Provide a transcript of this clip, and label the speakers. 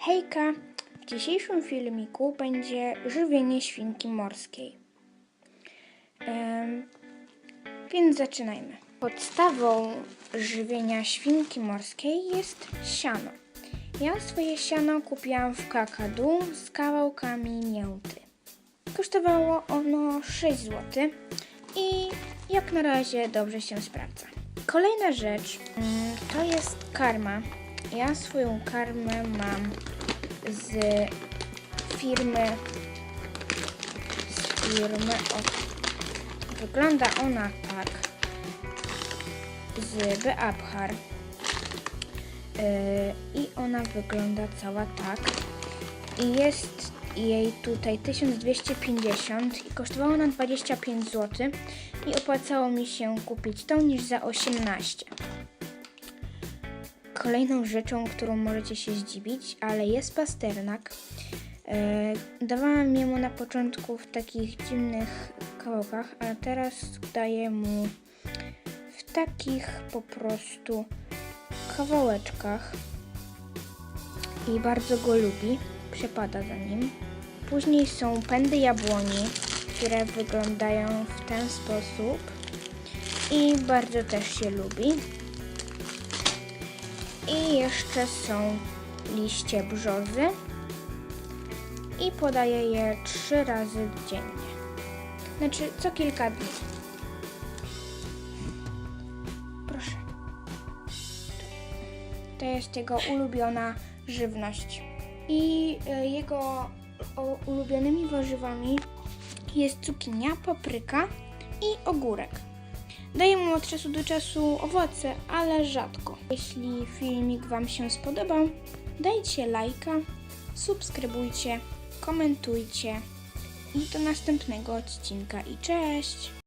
Speaker 1: Hejka! W dzisiejszym filmiku będzie żywienie świnki morskiej. Em, więc zaczynajmy. Podstawą żywienia świnki morskiej jest siano. Ja swoje siano kupiłam w kakadu z kawałkami mięty. Kosztowało ono 6 zł i jak na razie dobrze się sprawdza. Kolejna rzecz mm, to jest karma. Ja swoją karmę mam z firmy z firmy o, wygląda ona tak z Beabhar yy, i ona wygląda cała tak i jest jej tutaj 1250 i kosztowała ona 25 zł i opłacało mi się kupić tą niż za 18 Kolejną rzeczą, którą możecie się zdziwić, ale jest pasternak. E, dawałam jemu na początku w takich dziwnych kawałkach, a teraz daję mu w takich po prostu kawałeczkach i bardzo go lubi, przepada za nim. Później są pędy jabłoni, które wyglądają w ten sposób i bardzo też się lubi. Jeszcze są liście brzozy i podaję je trzy razy dziennie. Znaczy co kilka dni. Proszę. To jest jego ulubiona żywność. I e, jego ulubionymi warzywami jest cukinia, papryka i ogórek. Daję mu od czasu do czasu owoce, ale rzadko. Jeśli filmik Wam się spodobał, dajcie lajka, subskrybujcie, komentujcie i do następnego odcinka i cześć!